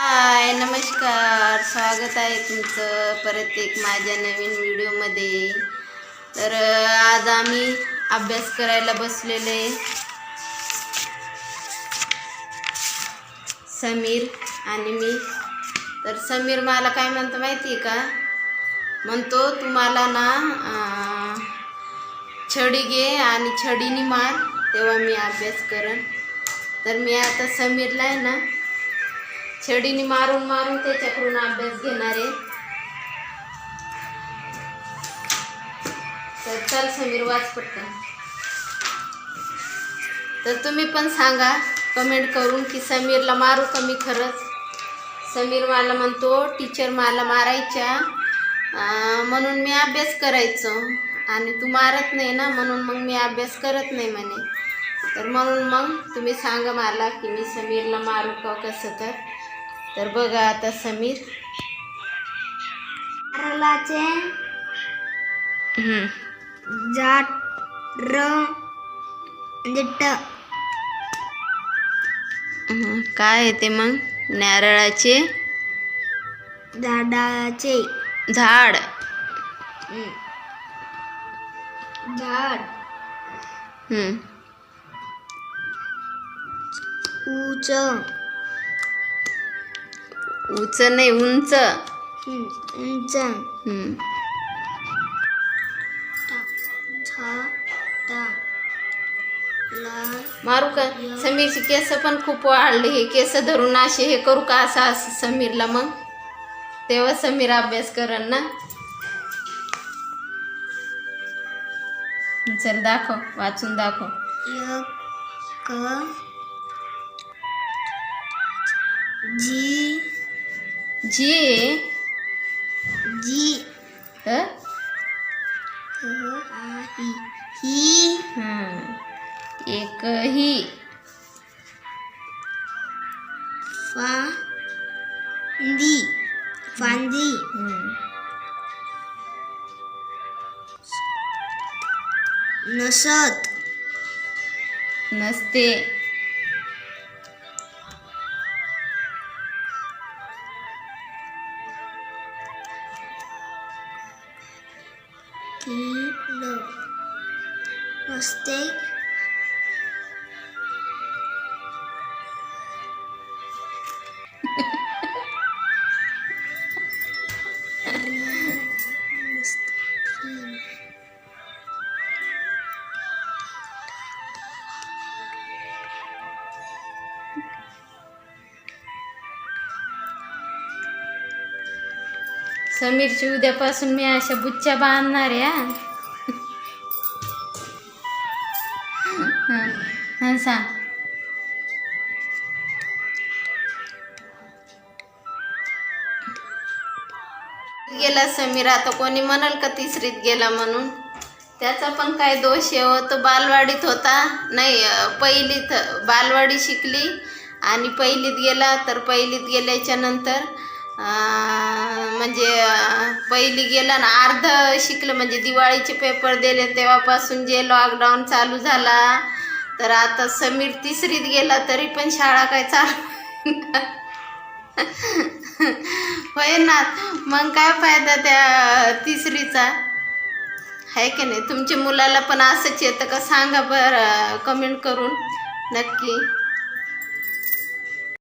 हाय नमस्कार. स्वागत आहे तुमचं परत एक माझ्या नवीन व्हिडिओमध्ये. तर आज आम्ही अभ्यास करायला बसलेले. समीर आणि मी. तर समीर मला काय म्हणतो माहिती आहे का? म्हणतो तुम्हाला ना छडी घे आणि छडीने मार तेव्हा मी अभ्यास करन तर मी आता समीरला आहे ना छडीने मारून मारून त्याच्याकडून अभ्यास घेणार आहे. तर चल समीर वाच पटकन. तर तुम्ही पण सांगा कमेंट करून की समीरला मारू का मी खरंच? समीर मला म्हणतो टीचर मला मारायच्या म्हणून मी अभ्यास करायचो. आणि तू मारत नाही ना म्हणून मग मी अभ्यास करत नाही म्हणे. तर म्हणून मग तुम्ही सांगा मला की मी समीरला मारू का कसं तर? तर बघा आता समीर. जाट र म्हणजे ट. काय आहे ते मग? नारळाचे. झाडाचे. झाड. झाड. हम्म. उच. उंच नाही उंच. उंच. हम्म. मारू का? समीरची केस पण खूप वाढले. हे केस धरून असे हे करू का असं असं समीरला मग? तेव्हा समीर अभ्यास करन ना. चल दाखव. वाचून दाखव. जी जी जी ह? ही ही हं. एक ही फांदी फांदी हं. नसत नसते किल नसते समीरची उद्यापासून मी अशा बुच्च्या बांधणार आहे सांग. गेला समीर आता कोणी म्हणाल का तिसरीत गेला म्हणून? त्याचा पण काय दोष आहे हो तो बालवाडीत होता. नाही पहिलीत बालवाडी शिकली आणि पहिलीत गेला तर पहिलीत गेल्याच्यानंतर म्हणजे पहिली गेलं ना अर्ध शिकलं म्हणजे दिवाळीचे पेपर दिले तेव्हापासून जे लॉकडाऊन चालू झाला तर आता समीर तिसरीत गेला तरी पण शाळा काय चालू होय ना? मग काय फायदा त्या तिसरीचा? आहे की नाही? तुमच्या मुलाला पण असंच येतं का? सांगा बरं कमेंट करून. नक्की.